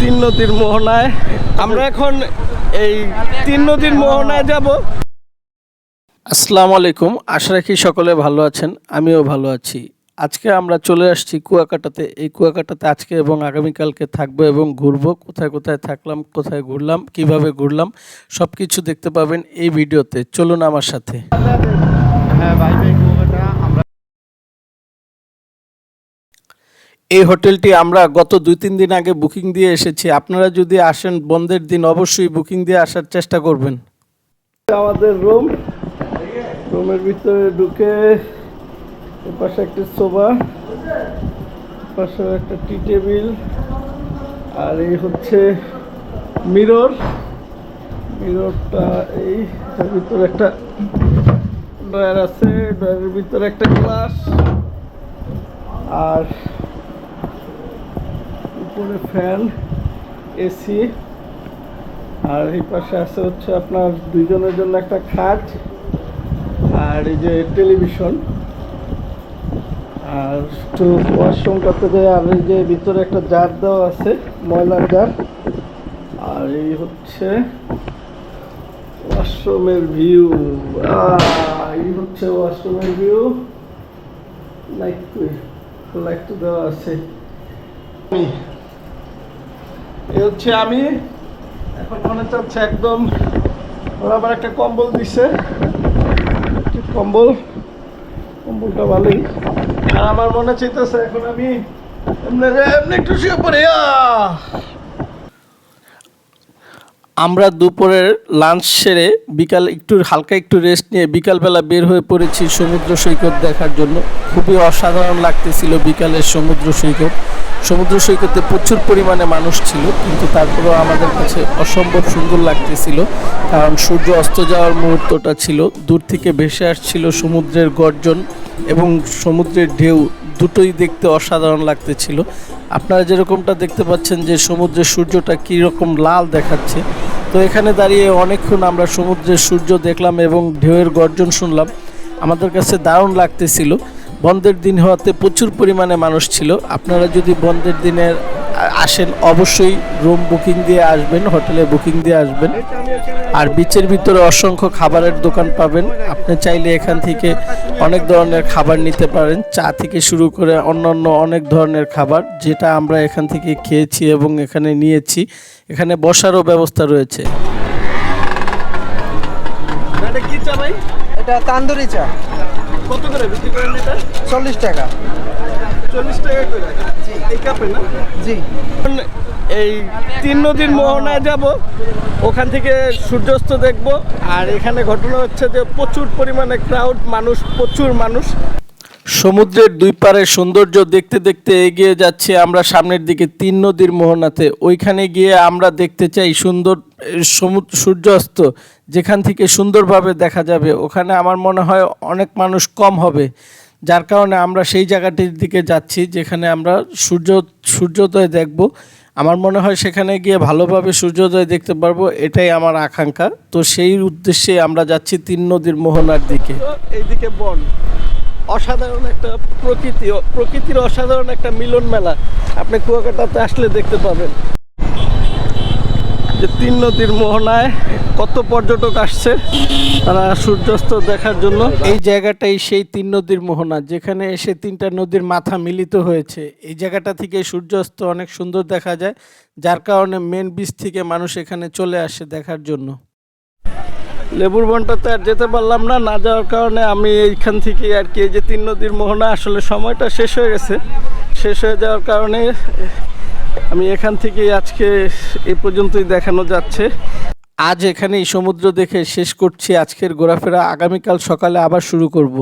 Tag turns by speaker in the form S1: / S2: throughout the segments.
S1: তিন নদীর মোহনায়। আমরা এখন এই তিন নদীর মোহনায় যাব। আসসালামু আলাইকুম আশা রাখি সকলে ভালো আছেন আমিও ভালো আছি। আজকে আমরা চলে আসছি কুয়াকাটাতে। এই কুয়াকাটাতে আজকে এবং আগামীকালকে থাকব এবং ঘুরবো। কোথায় কোথায় থাকলাম কোথায় ঘুরলাম কীভাবে ঘুরলাম সব কিছু দেখতে পাবেন এই ভিডিওতে। চলুন আমার সাথে।
S2: হ্যাঁ ভাই
S1: এই হোটেলটি আমরা গত দুই, তিন দিন আগে বুকিং দিয়ে এসেছি। আপনারা যদি আসেন বন্ধের দিন, অবশ্যই বুকিং দিয়ে আসার চেষ্টা করবেন। আমাদের রুম। রুমের ভিতরে ঢুকে পাশে একটা সোফা পাশে একটা টি টেবিল, আর এই হচ্ছে মিরর। মিররটা এই ভিতরে একটা ড্রয়ার আছে, ড্রয়ারের ভিতরে একটা গ্লাস, আর উপরে ফ্যান, এসি, আর এই পাশে আছে হচ্ছে আপনার দুইজনের জন্য একটা খাট আর এই যে টেলিভিশন। আর একটু ওয়াশরুমটাতে যে আর এই যে ভিতরে একটা জার দেওয়া আছে, ময়লার জার। আর এই হচ্ছে ওয়াশরুমের ভিউ এই হচ্ছে ওয়াশরুমের ভিউ লাইট লাইট তো দেওয়া আছে। এ হচ্ছে আমি। এখন মনে চাচ্ছে একদম ওরা আবার একটা কম্বল দিছে। কম্বল, কম্বলটা ভালোই। আর আমার মনে চাইতেছে এখন আমি এমনি একটু শুয়ে পড়ি! আমরা দুপুরের লাঞ্চ সেরে বিকাল একটু, হালকা একটু রেস্ট নিয়ে বিকালবেলা বের হয়ে পড়েছি সমুদ্র সৈকত দেখার জন্য। খুবই অসাধারণ লাগতেছিল বিকালের সমুদ্র সৈকত। সমুদ্র সৈকতে প্রচুর পরিমাণে মানুষ ছিল, কিন্তু তারপরেও আমাদের কাছে অসম্ভব সুন্দর লাগতেছিল, কারণ সূর্য অস্ত যাওয়ার মুহূর্তটা ছিল। দূর থেকে ভেসে আসছিল সমুদ্রের গর্জন এবং সমুদ্রের ঢেউ, দুটোই দেখতে অসাধারণ লাগতেছিল। আপনারা যেরকমটা দেখতে পাচ্ছেন যে সমুদ্রের সূর্যটা কীরকম লাল দেখাচ্ছে তো এখানে দাঁড়িয়ে অনেকক্ষণ আমরা সমুদ্রের সূর্য দেখলাম এবং ঢেউয়ের গর্জন শুনলাম। আমাদের কাছে দারুণ লাগতেছিল। বন্ধের দিন হওয়াতে প্রচুর পরিমাণে মানুষ ছিল। আপনারা যদি বন্ধের দিনের আসেন, অবশ্যই রুম বুকিং দিয়ে আসবেন হোটেলে বুকিং দিয়ে আসবেন। আর বিচের ভিতরে অসংখ্য খাবারের দোকান পাবেন। আপনি চাইলে এখান থেকে অনেক ধরনের খাবার নিতে পারেন। চা থেকে শুরু করে অন্যান্য অনেক ধরনের খাবার যেটা আমরা এখান থেকে খেয়েছি এবং এখানে নিয়েছি। এখানে বসারও ব্যবস্থা রয়েছে। কি চা ভাই?
S3: এটা তান্দুরি চা।
S1: কত করে বিক্রি করেন এটা?
S3: চল্লিশ টাকা।
S1: চল্লিশ টাকা করে। এই কাপে না?
S3: জি।
S1: এই তিন নদীর মোহনায় যাব ওখান থেকে সূর্যাস্ত দেখব আর এখানে ঘটনা হচ্ছে যে প্রচুর পরিমাণে ক্রাউড মানুষ প্রচুর মানুষ। সমুদ্রের দুই পারের সৌন্দর্য দেখতে দেখতে এগিয়ে যাচ্ছে আমরা সামনের দিকে তিন নদীর মোহনাতে। ওইখানে গিয়ে আমরা দেখতে চাই সুন্দর সমুদ্র, সূর্যাস্ত, যেখান থেকে সুন্দরভাবে দেখা যাবে। ওখানে আমার মনে হয় অনেক মানুষ কম হবে, যার কারণে আমরা সেই জায়গাটির দিকে যাচ্ছি যেখানে আমরা সূর্য, সূর্যোদয় দেখব। আমার মনে হয় সেখানে গিয়ে ভালোভাবে সূর্যোদয় দেখতে পারব, এটাই আমার আকাঙ্ক্ষা। তো সেই উদ্দেশ্যে আমরা যাচ্ছি তিন নদীর মোহনার দিকে। এইদিকে বন। অসাধারণ একটা প্রকৃতি, প্রকৃতির অসাধারণ একটা মিলন মেলা। আপনি কুয়াকাটাতে আসলে দেখতে পাবেন। যে তিন নদীর মোহনায় কত পর্যটক আসছে তারা সূর্যাস্ত দেখার জন্য। এই জায়গাটাই সেই তিন নদীর মোহনা, যেখানে এসে তিনটা নদীর মাথা মিলিত হয়েছে। এই জায়গাটা থেকে সূর্যাস্ত অনেক সুন্দর দেখা যায়, যার কারণে মেন বিচ থেকে মানুষ এখানে চলে আসে দেখার জন্য। লেবুর বনটাতে আর যেতে পারলাম না না যাওয়ার কারণে আমি এইখান থেকে আর কি এই যে তিন নদীর মোহনা, আসলে সময়টা শেষ হয়ে গেছে। শেষ হয়ে যাওয়ার কারণে আমি এখান থেকে আজকে এ পর্যন্তই দেখানো যাচ্ছে। আজ এখানেই সমুদ্র দেখে শেষ করছি আজকের ঘোরাফেরা। আগামীকাল সকালে আবার শুরু করব।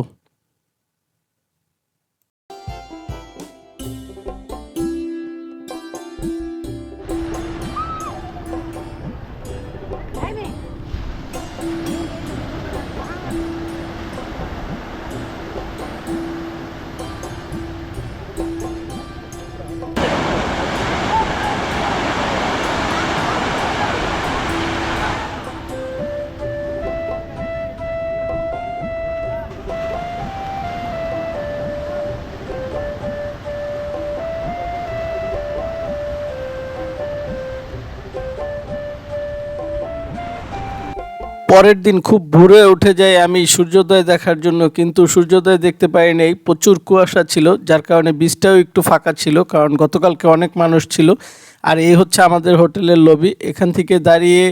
S1: পরের দিন খুব ভোরে উঠে যাই আমি সূর্যোদয় দেখার জন্য, কিন্তু সূর্যোদয় দেখতে পাই নাই প্রচুর কুয়াশা ছিল, যার কারণে বীজটাও একটু ফাঁকা ছিল, কারণ গতকালকে অনেক মানুষ ছিল। আর এই হচ্ছে আমাদের হোটেলের লবি এখান থেকে দাঁড়িয়ে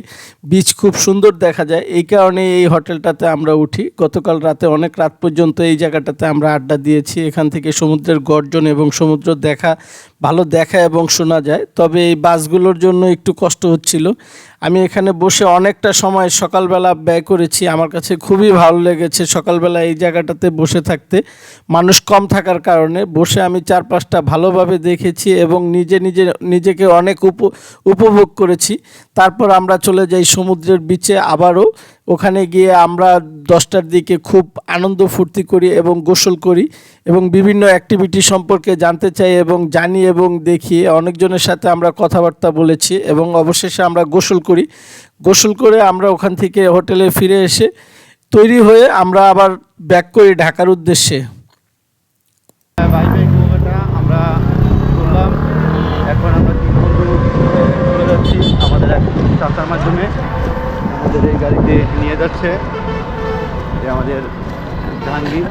S1: বিচ খুব সুন্দর দেখা যায়। এই কারণে এই হোটেলটাতে আমরা উঠি। গতকাল রাতে অনেক রাত পর্যন্ত এই জায়গাটাতে আমরা আড্ডা দিয়েছি। এখান থেকে সমুদ্রের গর্জন এবং সমুদ্র দেখা, ভালো দেখা এবং শোনা যায়। তবে এই বাসগুলোর জন্য একটু কষ্ট হচ্ছিল। আমি এখানে বসে অনেকটা সময় সকালবেলা ব্যয় করেছি। আমার কাছে খুবই ভালো লেগেছে সকালবেলা এই জায়গাটাতে বসে থাকতে। মানুষ কম থাকার কারণে বসে আমি চারপাশটা ভালোভাবে দেখেছি এবং নিজে নিজে, নিজেকে অনেক উপ উপভোগ করেছি। তারপর আমরা চলে যাই সমুদ্রের বিচে আবারও। ওখানে গিয়ে আমরা দশটার দিকে খুব আনন্দ ফুর্তি করি এবং গোসল করি এবং বিভিন্ন অ্যাক্টিভিটি সম্পর্কে জানতে চাই এবং জানি এবং দেখি। অনেকজনের সাথে আমরা কথাবার্তা বলেছি এবং অবশেষে আমরা গোসল করি। গোসল করে আমরা ওখান থেকে হোটেলে ফিরে এসে তৈরি হয়ে আমরা আবার ব্যাক করি ঢাকার উদ্দেশ্যে।
S2: মাধ্যমে আমাদের এই গাড়িতে নিয়ে যাচ্ছে। যে আমাদের জাহাঙ্গীর।